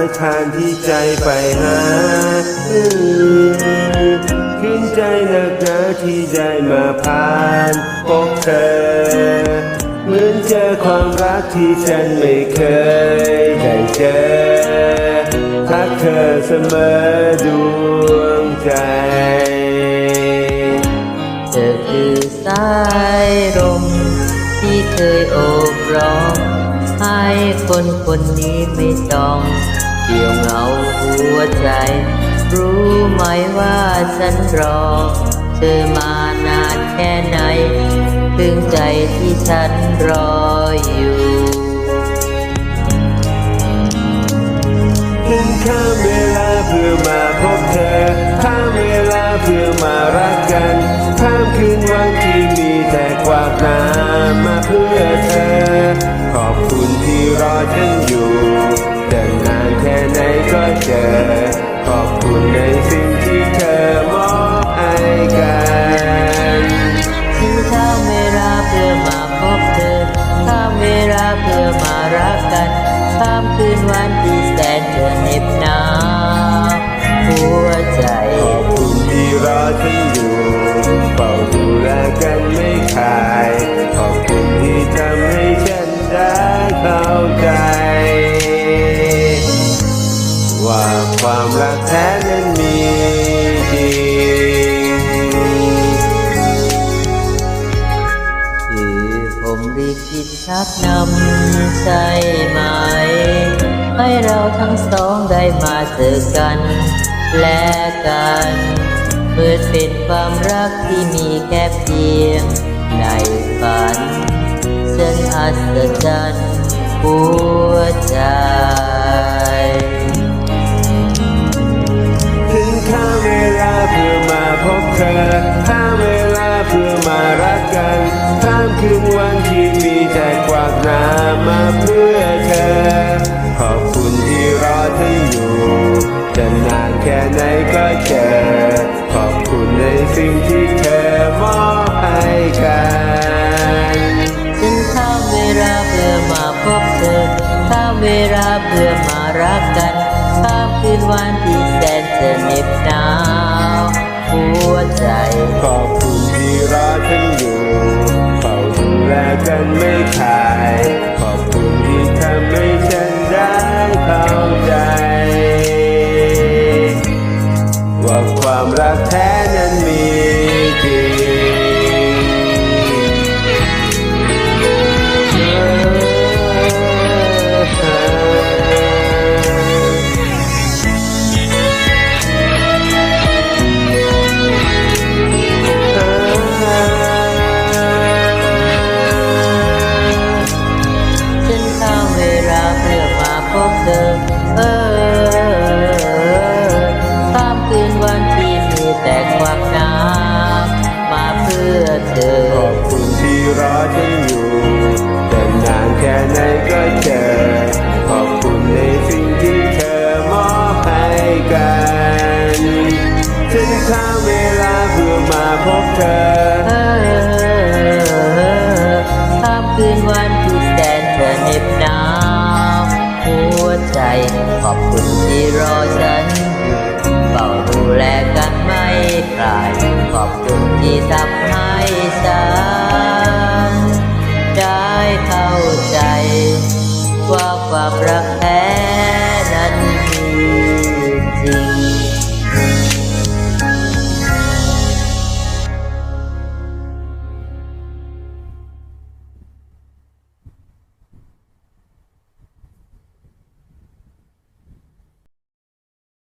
ายทานที่ใจไปหาขึ้นใจหนักหนาที่ได้มาผ่านพบเธอ เหมือนเจอความรักที่ฉันไม่เคยได้เจอทักเธอเสมอดวงใจเธอคือสายลมที่เคยโอบร้องให้คนคนนี้ไม่ต้อง เดี่ยวเหงาหัวใจ รู้ไหมว่าฉันรอ เธอมานานแค่ไหน ถึงใจที่ฉันรออยู่ถึงข้ามเวลาเพื่อมา ก็ กนำใช่ไหม ให้เราทั้งสองได้มาเจอกัน และกันเมื่อเป็นความรักที่มีแค่เพียงในฝันฉันอัศจรรย์หัวใจ มาเพื่อเธอ ขอบคุณที่รอฉันอยู่ จะนานแค่ไหนก็เจอ ขอบคุณในสิ่งที่เธอมอบให้กันฉันข้ามเวลาเพื่อมาพบเธอข้ามเวลาเพื่อมารักกันข้ามคืนวันที่แสนจะเหน็บหนาวหัวใจ ขอบคุณที่รอฉันอยู่เฝ้าดูแลกันไม่ อมาพบเธอ เออข้ามคืนวันที่มีแต่ความหนาวมาเพื่อเธอ ขอบคุณที่รอฉันอยู่แต่นานแค่ไหนก็เจอ ขอบคุณในสิ่งที่เธอมอบให้กันฉันข้ามเวลาเพื่อมาพบเธอเออข้ามคืนวันที่แสนจะเหน็บหนาว ใจ ขอบคุณที่รอฉันเฝ้าดูแลกันไม่พลาย ขอบคุณที่ทำให้ฉันได้เข้าใจ ว่าความรักแท้